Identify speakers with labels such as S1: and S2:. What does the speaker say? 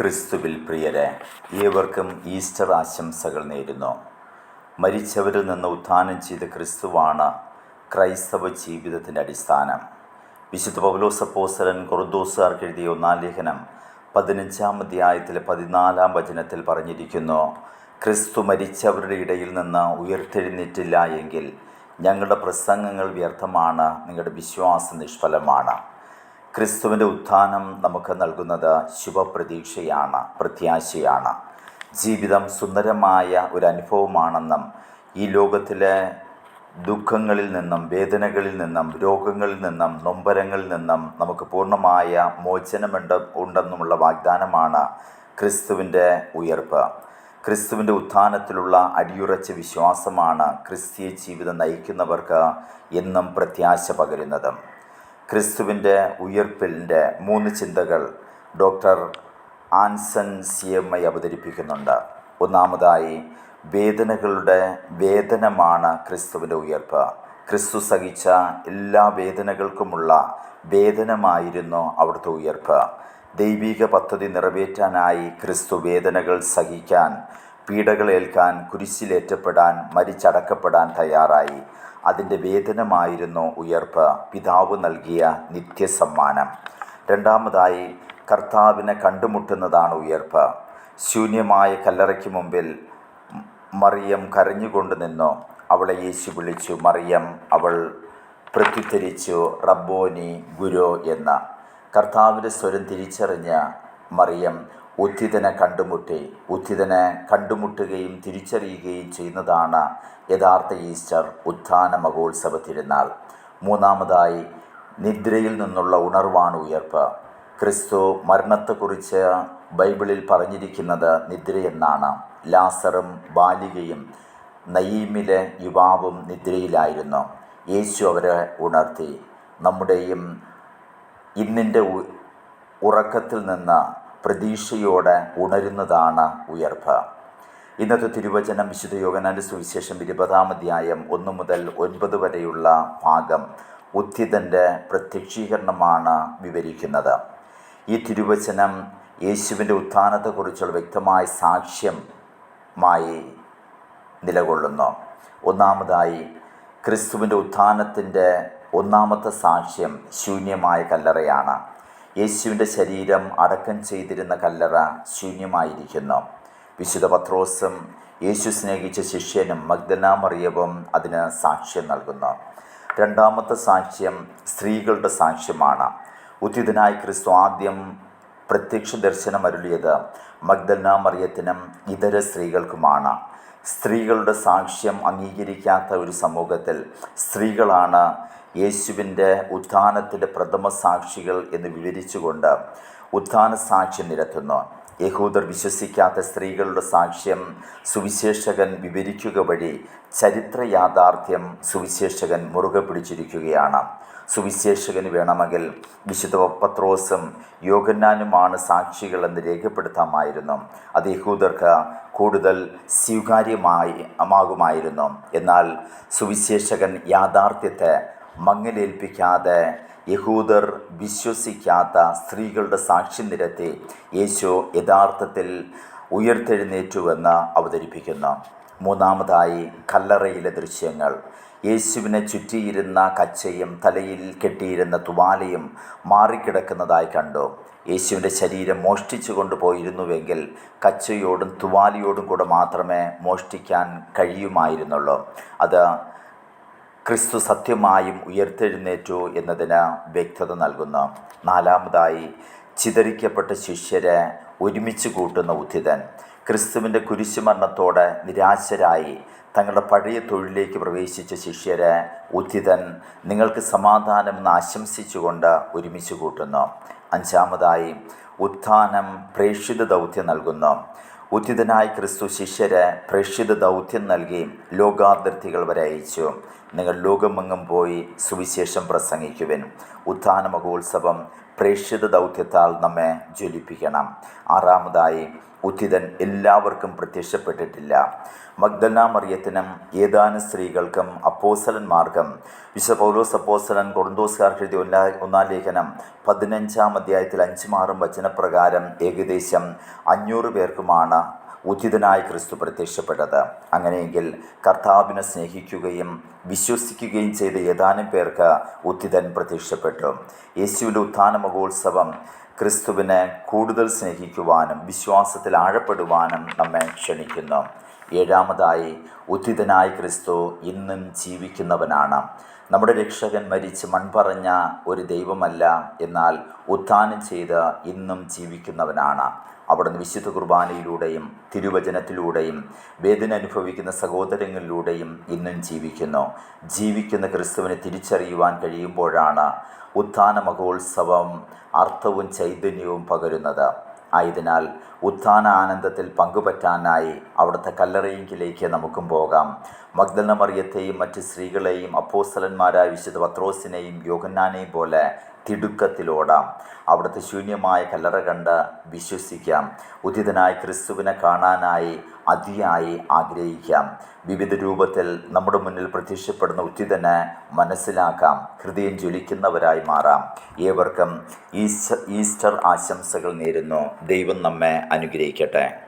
S1: ക്രിസ്തുവിൽ പ്രിയരെ ഏവർക്കും ഈസ്റ്റർ ആശംസകൾ നേരുന്നു. മരിച്ചവരിൽ നിന്ന് ഉത്ഥാനം ചെയ്ത ക്രിസ്തുവാണ് ക്രൈസ്തവ ജീവിതത്തിന്റെ അടിസ്ഥാനം. വിശുദ്ധ പൗലോസപ്പോസലൻ കൊറുദോസുകാർക്ക് എഴുതിയ ഒന്നാം ലേഖനം പതിനഞ്ചാം അധ്യായത്തിലെ പതിനാലാം വചനത്തിൽ പറഞ്ഞിരിക്കുന്നു ക്രിസ്തു മരിച്ചവരുടെ ഇടയിൽ നിന്ന് ഉയർത്തെഴുന്നേറ്റില്ല എങ്കിൽ ഞങ്ങളുടെ പ്രസംഗങ്ങൾ വ്യർത്ഥമാണ് നിങ്ങളുടെ വിശ്വാസം നിഷ്ഫലമാണ്. ക്രിസ്തുവിന്റെ ഉത്ഥാനം നമുക്ക് നൽകുന്നത് ശുഭപ്രതീക്ഷയാണ് പ്രത്യാശയാണ്. ജീവിതം സുന്ദരമായ ഒരു അനുഭവമാണെന്നും ഈ ലോകത്തിലെ ദുഃഖങ്ങളിൽ നിന്നും വേദനകളിൽ നിന്നും രോഗങ്ങളിൽ നിന്നും നൊമ്പരങ്ങളിൽ നിന്നും നമുക്ക് പൂർണമായ മോചനമുണ്ട് ഉണ്ടെന്നുമുള്ള വാഗ്ദാനമാണ് ക്രിസ്തുവിന്റെ ഉയർപ്പ്. ക്രിസ്തുവിന്റെ ഉത്ഥാനത്തിലുള്ള അടിയുറച്ച വിശ്വാസമാണ് ക്രിസ്തീയ ജീവിതം നയിക്കുന്നവർക്ക് എന്നും പ്രത്യാശ പകരുന്നത്. ക്രിസ്തുവിന്റെ ഉയർപ്പിന്റെ മൂന്ന് ചിന്തകൾ doctor Anson C M I അവതരിപ്പിക്കുന്നുണ്ട്. ഒന്നാമതായി വേദനകളുടെ വേദനമാണ് ക്രിസ്തുവിന്റെ ഉയർപ്പ്. ക്രിസ്തു സഹിച്ച എല്ലാ വേദനകൾക്കുമുള്ള വേദനമായിരുന്നു അവിടുത്തെ ഉയർപ്പ്. ദൈവിക പദ്ധതി നിറവേറ്റാനായി ക്രിസ്തു വേദനകൾ സഹിക്കാൻ പീഡകളേൽക്കാൻ കുരിശിലേറ്റപ്പെടാൻ മരിച്ചടക്കപ്പെടാൻ തയ്യാറായി. അതിന്റെ വേദനമായിരുന്നു ഉയർപ്പ്. പിതാവ് നൽകിയ നിത്യസമ്മാനം. രണ്ടാമതായി കർത്താവിനെ കണ്ടുമുട്ടുന്നതാണ് ഉയർപ്പ്. ശൂന്യമായ കല്ലറയ്ക്ക് മുമ്പിൽ മറിയം കരഞ്ഞുകൊണ്ട് നിന്നു. അവളെ യേശു വിളിച്ചു മറിയം അവൾ പ്രത്യുദ്ധരിച്ചു റബ്ബോനി ഗുരു എന്ന. കർത്താവിന്റെ സ്വരം തിരിച്ചറിഞ്ഞ മറിയം ഉദ്ധിതനെ കണ്ടുമുട്ടി ഉദ്ധിതനെ കണ്ടുമുട്ടുകയും തിരിച്ചറിയുകയും ചെയ്യുന്നതാണ് യഥാർത്ഥ ഈസ്റ്റർ ഉത്ഥാന മഹോത്സവ തിരുനാൾ മൂന്നാമതായി നിദ്രയിൽ നിന്നുള്ള ഉണർവാണ് ഉയർപ്പ്. ക്രിസ്തു മരണത്തെക്കുറിച്ച് ബൈബിളിൽ പറഞ്ഞിരിക്കുന്നത് നിദ്രയെന്നാണ്. ലാസറും ബാലികയും നയീമിലെ യുവാവും നിദ്രയിലായിരുന്നു. യേശു അവരെ ഉണർത്തി. നമ്മുടെയും ഇന്നിന്റെ ഉറക്കത്തിൽ നിന്ന് പ്രതീക്ഷയോടെ ഉണരുന്നതാണ് ഉയർപ്പ്. ഇന്നത്തെ തിരുവചനം വിശുദ്ധ യോഗനാന്റെ സുവിശേഷം ഇരുപതാം അധ്യായം ഒന്ന് മുതൽ ഒൻപത് വരെയുള്ള ഭാഗം ഉദ്ധിതന്റെ പ്രത്യക്ഷീകരണമാണ് വിവരിക്കുന്നത്. ഈ തിരുവചനം യേശുവിന്റെ ഉത്ഥാനത്തെക്കുറിച്ചുള്ള വ്യക്തമായ സാക്ഷ്യമായി നിലകൊള്ളുന്നു. ഒന്നാമതായി ക്രിസ്തുവിന്റെ ഉത്ഥാനത്തിന്റെ ഒന്നാമത്തെ സാക്ഷ്യം ശൂന്യമായ കല്ലറയാണ്. യേശുവിന്റെ ശരീരം അടക്കം ചെയ്തിരുന്ന കല്ലറ ശൂന്യമായിരിക്കുന്നു. വിശുദ്ധ പത്രോസും യേശു സ്നേഹിച്ച ശിഷ്യനും മഗ്ദന മറിയവും അതിന് സാക്ഷ്യം നൽകുന്നു. രണ്ടാമത്തെ സാക്ഷ്യം സ്ത്രീകളുടെ സാക്ഷ്യമാണ്. ഉത്തിതനായി ക്രിസ്തു ആദ്യം പ്രത്യക്ഷ ദർശനം അരുളിയത് മറിയത്തിനും ഇതര സ്ത്രീകൾക്കുമാണ്. സ്ത്രീകളുടെ സാക്ഷ്യം അംഗീകരിക്കാത്ത ഒരു സമൂഹത്തിൽ സ്ത്രീകളാണ് യേശുവിന്റെ ഉത്ഥാനത്തിന്റെ പ്രഥമ സാക്ഷികൾ എന്ന് വിവരിച്ചുകൊണ്ട് ഉത്ഥാന സാക്ഷ്യം നിരത്തുന്നു. യഹൂദർ വിശ്വസിക്കാത്ത സ്ത്രീകളുടെ സാക്ഷ്യം സുവിശേഷകൻ വിവരിക്കുക വഴി ചരിത്ര യാഥാർത്ഥ്യം സുവിശേഷകൻ മുറുകെ പിടിച്ചിരിക്കുകയാണ്. സുവിശേഷകന് വേണമെങ്കിൽ വിശുദ്ധ പത്രോസും യോഗന്നാനുമാണ് സാക്ഷികളെന്ന് രേഖപ്പെടുത്താമായിരുന്നു. അത് യഹൂദർക്ക് കൂടുതൽ സ്വീകാര്യമായി ആകുമായിരുന്നു എന്നാൽ സുവിശേഷകൻ യാഥാർത്ഥ്യത്തെ മങ്ങലേൽപ്പിക്കാതെ യഹൂദർ വിശ്വസിക്കാത്ത സ്ത്രീകളുടെ സാക്ഷി നിരത്തെ യേശു യഥാർത്ഥത്തിൽ ഉയർത്തെഴുന്നേറ്റുവെന്ന് അവതരിപ്പിക്കുന്നു. മൂന്നാമതായി കല്ലറയിലെ ദൃശ്യങ്ങൾ. യേശുവിനെ ചുറ്റിയിരുന്ന കച്ചയും തലയിൽ കെട്ടിയിരുന്ന തുവാലയും മാറിക്കിടക്കുന്നതായി കണ്ടു. യേശുവിന്റെ ശരീരം മോഷ്ടിച്ചു കൊണ്ടുപോയിരുന്നുവെങ്കിൽ കച്ചയോടും തുവാലയോടും കൂടെ മാത്രമേ മോഷ്ടിക്കാൻ കഴിയുമായിരുന്നുള്ളൂ. അത് ക്രിസ്തു സത്യമായും ഉയർത്തെഴുന്നേറ്റു എന്നതിന് വ്യക്തത നൽകുന്നു. നാലാമതായി ചിതറിക്കപ്പെട്ട ശിഷ്യരെ ഒരുമിച്ച് കൂട്ടുന്ന ഉദ്ധിതൻ ക്രിസ്തുവിന്റെ കുരിശുമരണത്തോടെ നിരാശരായി തങ്ങളുടെ പഴയ തൊഴിലേക്ക് പ്രവേശിച്ച ശിഷ്യരെ ഉദ്ധിതൻ നിങ്ങൾക്ക് സമാധാനമെന്ന് ആശംസിച്ചുകൊണ്ട് ഒരുമിച്ച് കൂട്ടുന്നു. അഞ്ചാമതായി ഉത്ഥാനം പ്രേക്ഷിത ദൗത്യം നൽകുന്നു. ഉദ്ധിതനായ ക്രിസ്തു ശിഷ്യരെ പ്രേക്ഷിത ദൗത്യം നൽകി ലോകാതിർത്തികൾ വരെ അയച്ചു. നിങ്ങൾ ലോകമെങ്ങും പോയി സുവിശേഷം പ്രസംഗിക്കുവിൻ. ഉത്ഥാന മഹോത്സവം പ്രേക്ഷിത ദൗത്യത്താൽ നമ്മെ ജ്വലിപ്പിക്കണം. ആറാമതായി ഉത്തിതൻ എല്ലാവർക്കും പ്രത്യക്ഷപ്പെട്ടിട്ടില്ല. മഗ്ദല മറിയത്തിനും ഏതാനും സ്ത്രീകൾക്കും അപ്പോസലന്മാർക്കും വിശ്വ പൗലോസ് അപ്പോസലൻ കൊണ്ടോസ്കാർക്ക് എഴുതിയ ഒന്നാ ഒന്നാം ലേഖനം പതിനഞ്ചാം അധ്യായത്തിൽ അഞ്ചും വചനപ്രകാരം ഏകദേശം അഞ്ഞൂറ് പേർക്കുമാണ് ഉചിതനായ ക്രിസ്തു പ്രത്യക്ഷപ്പെട്ടത്. അങ്ങനെയെങ്കിൽ കർത്താവിനെ സ്നേഹിക്കുകയും വിശ്വസിക്കുകയും ചെയ്ത ഏതാനും പേർക്ക് ഉത്തിതൻ പ്രത്യക്ഷപ്പെട്ടു. യേശുവിന്റെ ഉത്ഥാന മഹോത്സവം ക്രിസ്തുവിനെ കൂടുതൽ സ്നേഹിക്കുവാനും വിശ്വാസത്തിൽ ആഴപ്പെടുവാനും നമ്മെ ക്ഷണിക്കുന്നു. ഏഴാമതായി ഉത്തിതനായ ക്രിസ്തു ഇന്നും ജീവിക്കുന്നവനാണ്. നമ്മുടെ രക്ഷകൻ മരിച്ച് മൺപറഞ്ഞ ഒരു ദൈവമല്ല എന്നാൽ ഉത്ഥാനം ചെയ്ത് ഇന്നും ജീവിക്കുന്നവനാണ്. അവിടുന്ന് വിശുദ്ധ കുർബാനയിലൂടെയും തിരുവചനത്തിലൂടെയും വേദന അനുഭവിക്കുന്ന സഹോദരങ്ങളിലൂടെയും ഇന്നും ജീവിക്കുന്നു. ജീവിക്കുന്ന ക്രിസ്തുവിനെ തിരിച്ചറിയുവാൻ കഴിയുമ്പോഴാണ് ഉത്ഥാന മഹോത്സവം അർത്ഥവും ചൈതന്യവും പകരുന്നത്. ആയതിനാൽ ഉത്ഥാന ആനന്ദത്തിൽ പങ്കുപറ്റാനായി അവിടുത്തെ കല്ലറയിങ്കിലേക്ക് നമുക്കും പോകാം. മഗ്ദല മറിയത്തെയും മറ്റ് സ്ത്രീകളെയും അപ്പോസ്തലന്മാരായ വിശുദ്ധ പത്രോസിനെയും യോഗന്നാനെയും പോലെ തിടുക്കത്തിലോടാം. അവിടുത്തെ ശൂന്യമായ കല്ലറ കണ്ട് വിശ്വസിക്കാം. ഉദിതനായ ക്രിസ്തുവിനെ കാണാനായി അതിയായി ആഗ്രഹിക്കാം. വിവിധ രൂപത്തിൽ നമ്മുടെ മുന്നിൽ പ്രത്യക്ഷപ്പെടുന്ന ഉത്തിതനെ മനസ്സിലാക്കാം. ഹൃദയം ജ്വലിക്കുന്നവരായി മാറാം. ഏവർക്കും ഈസ്റ്റർ ആശംസകൾ നേരുന്നു. ദൈവം നമ്മെ അനുഗ്രഹിക്കട്ടെ.